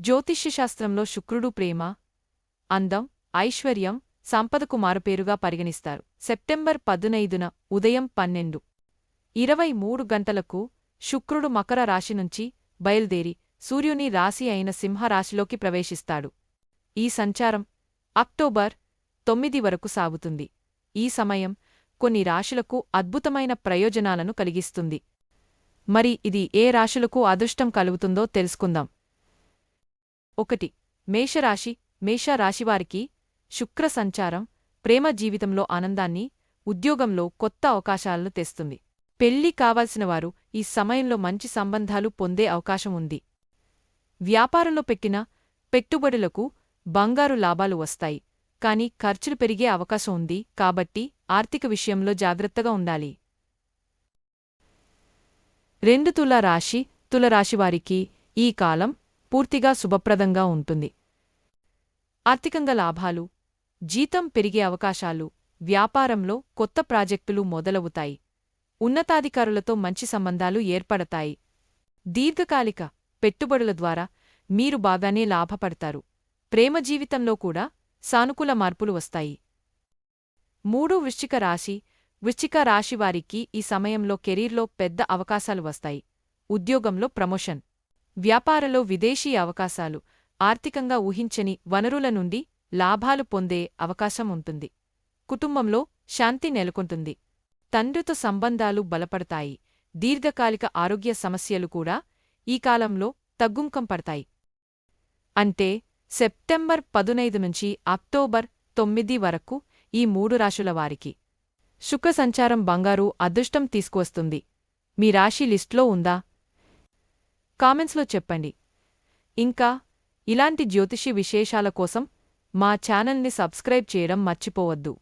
జ్యోతిష్యశాస్త్రంలో శుక్రుడు ప్రేమ అందం ఐశ్వర్యం సంపదకు మారుపేరుగా పరిగణిస్తారు. సెప్టెంబర్ పదునైదున ఉదయం పన్నెండు. ఇరవై మూడు గంటలకు శుక్రుడు మకర రాశి నుంచి బయల్దేరి సూర్యుని రాశి అయిన సింహరాశిలోకి ప్రవేశిస్తాడు. ఈ సంచారం అక్టోబర్ తొమ్మిది వరకు సాగుతుంది. ఈ సమయం కొన్ని రాశులకు అద్భుతమైన ప్రయోజనాలను కలిగిస్తుంది. మరి ఇది ఏ రాశులకు అదృష్టం కలుగుతుందో తెలుసుకుందాం. ఒకటి మేషరాశి మేషరాశివారికి శుక్ర సంచారం ప్రేమ జీవితంలో ఆనందాన్ని ఉద్యోగంలో కొత్త అవకాశాలను తెస్తుంది. పెళ్ళి కావాల్సినవారు ఈ సమయంలో మంచి సంబంధాలు పొందే అవకాశం ఉంది. వ్యాపారంలో పెట్టిన పెట్టుబడులకు బంగారు లాభాలు వస్తాయి. కాని ఖర్చులు పెరిగే అవకాశం ఉంది కాబట్టి ఆర్థిక విషయంలో జాగ్రత్తగా ఉండాలి. రెండు తుల రాశి తులరాశివారికి ఈ కాలం పూర్తిగా శుభప్రదంగా ఉంటుంది. ఆర్థికంగా లాభాలు జీతం పెరిగే అవకాశాలు వ్యాపారంలో కొత్త ప్రాజెక్టులు మొదలవుతాయి. ఉన్నతాధికారులతో మంచి సంబంధాలు ఏర్పడతాయి. దీర్ఘకాలిక పెట్టుబడుల ద్వారా మీరు బాగానే లాభపడతారు. ప్రేమ జీవితంలో కూడా సానుకూల మార్పులు వస్తాయి. మూడు వృశ్చిక రాశి వృశ్చిక రాశివారికి ఈ సమయంలో కెరీర్లో పెద్ద అవకాశాలు వస్తాయి. ఉద్యోగంలో ప్రమోషన్. వ్యాపారలో విదేశీ అవకాశాలు ఆర్థికంగా ఊహించని వనరుల నుండి లాభాలు పొందే అవకాశం ఉంటుంది. కుటుంబంలో శాంతి నెలకొంటుంది. తండ్రితో సంబంధాలు బలపడతాయి. దీర్ఘకాలిక ఆరోగ్య సమస్యలు కూడా ఈ కాలంలో తగ్గుంకం పడతాయి. అంటే సెప్టెంబర్ పదునైదు నుంచి అక్టోబర్ తొమ్మిది వరకు ఈ మూడు రాశుల వారికి శుక్ర సంచారం బంగారు అదృష్టం తీసుకువస్తుంది. మీ రాశి లిస్ట్లో ఉందా? కామెంట్స్లో చెప్పండి. ఇంకా ఇలాంటి జ్యోతిషి విశేషాల కోసం మా ఛానల్ని సబ్స్క్రైబ్ చేయడం మర్చిపోవద్దు.